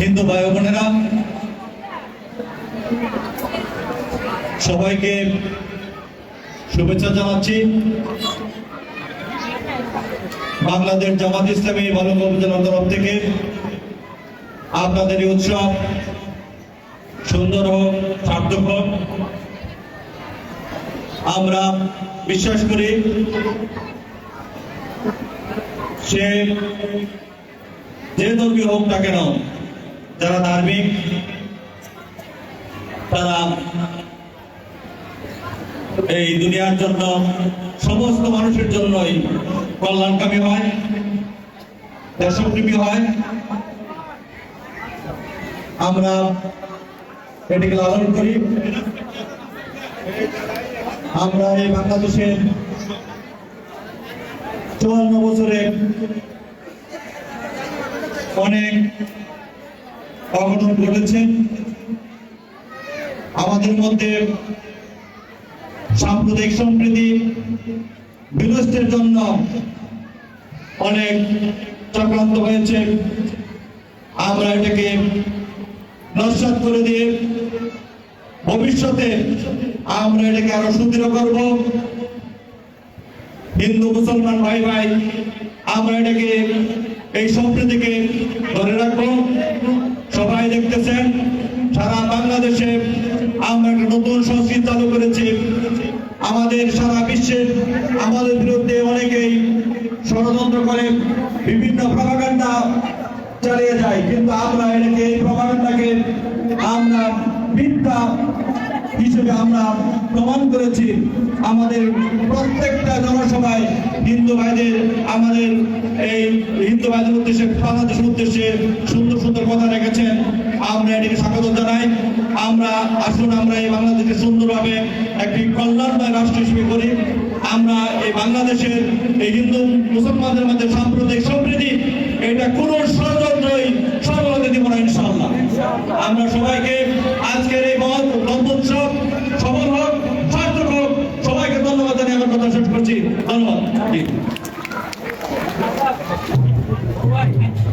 হিন্দু ভাই বোনেরা, সবাইকে শুভেচ্ছা জানাচ্ছি। বাংলাদেশ জামাত ইসলামী বালক উপজেলার তরফ থেকে আপনাদের উৎসব সুন্দর হোক সার্থক হোক আমরা বিশ্বাস করি সে যে ধর্মীয় হোক না কেন যারা ধার্মিক, তারা এই দুনিয়ার জন্য, সমস্ত মানুষের জন্যই কল্যাণকামী হয়, দেশপ্রেমী হয়। আমরা এটিকে লালন করি। আমরা এই বাংলাদেশের চুয়ান্ন বছরে অনেক অঘটন ঘটেছে। আমাদের মধ্যে সাম্প্রদায়িক সম্প্রীতি বিনষ্টের জন্য অনেক চক্রান্ত হয়েছে। আমরা এটাকে নস্বাত করে দিয়ে ভবিষ্যতে আমরা এটাকে আরও সুদৃঢ় করব। হিন্দু, মুসলমান ভাই ভাই আমরা এটাকে, এই সম্প্রীতিকে ধরে রাখব। দেখতেছেন সারা বাংলাদেশে আমরা একটা নতুন সংস্কৃতি চালু করেছি। আমাদের সারা বিশ্বে আমাদের বিরুদ্ধে অনেকেই ষড়যন্ত্র করে, বিভিন্ন প্রভাকাণ্ডা চালিয়ে যায়। কিন্তু আমরা এটাকে, এই প্রভাকাণ্ডাকে আমরা মিথ্যা হিসেবে আমরা প্রমাণ করেছি। আমাদের প্রত্যেকটা জনসভায় হিন্দু ভাইদের, আমাদের হিন্দু উদ্দেশ্যে, বাংলাদেশের উদ্দেশ্যে সুন্দর সুন্দর কথা রেখেছেন। আমরা এটিকে স্বাগত জানাই। আমরা আসুন, আমরা এই বাংলাদেশকে সুন্দরভাবে একটি কল্যাণময় রাষ্ট্র হিসেবে করি। আমরা এই বাংলাদেশের এই হিন্দু মুসলমানদের মধ্যে সাম্প্রদায়িক সম্প্রীতি এটা কোনো ষড়যন্ত্রই হতে দিব না, ইনশাআল্লাহ। আমরা সবাইকে আজকের এই মহৎ ব্রহ্মোৎসব সফল হোক, সার্থক হোক, সবাইকে ধন্যবাদ জানিয়ে আমার কথা শেষ করছি। ধন্যবাদ। থাকবেন